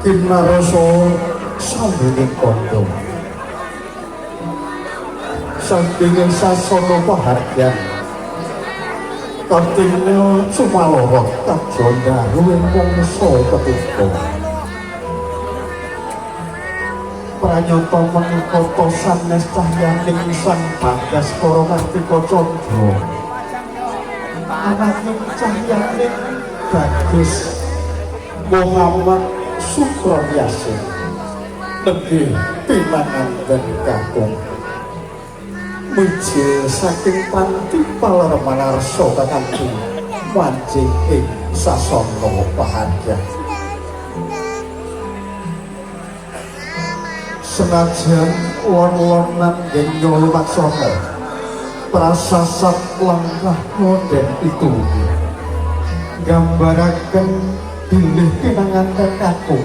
Kinarasa sambinging kondo Sambinging sasana pahargyan. Katinnya cumaloro kajonda Ruwing mongso ketika. Pranyata mengikoto sanes cahyaning sang bagas koro kartika Anaking cahyaning bagus Muhammad Sukron Yasin Negeri Pinangan dan Kakung Mijil saking panti palarmanar soka kanti Mancing ing sasono bahagia. Senajan won-wonan genyo laksono Prasasat langkah moden itu. Gambaraken bilih pinangan kekaku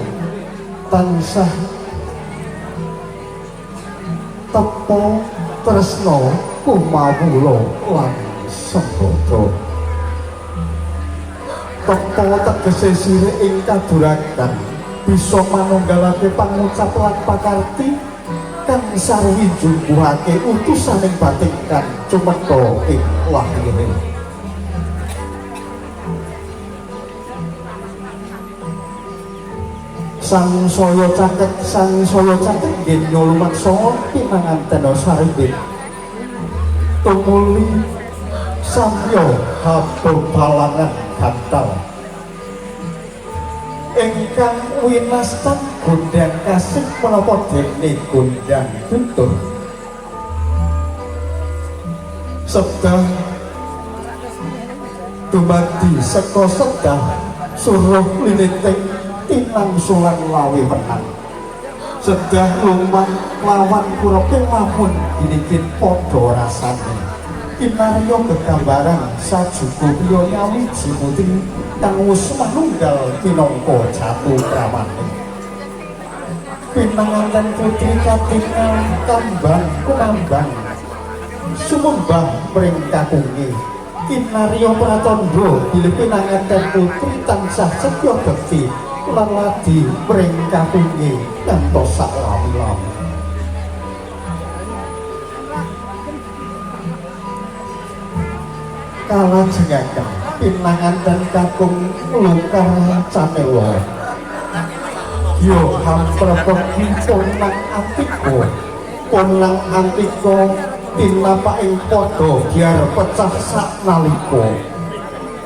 tansah tepo tresno kumawulo lan sembodo tepo tegese sire ing kadurakan bisa manunggalake pangucap lan pakarti kang sarwi jumbuhake utusaning batikkan cumeka ing lahire sang saya caket sang saya caket nggih nyulumaksa pinanganten saribit tumuli samya habung balangan batal ingkang winastan gondang kasih menapa dene gondang tutur? Sedang dumadi seka sedang suruh liniting tinang sulan lawi menang. Sedah rumah lawan kuroke lamun dinikin podo rasane Inario kegambaran sajuku priyo nyawi jimuti kang wis manunggal kinangka jatuh pramane pinanganten putri katingal kambang kunambang sumembah pring kakungi. Inario Pratandha bilih pinanganten putri tansah setya bekti lan ladi pring kakungi ngantos sak kalajengaken pinangan dan kakung lukar camelo yo hamprapok ponang antiko ponang antiko tinapa ing podo biar pecah sak naliko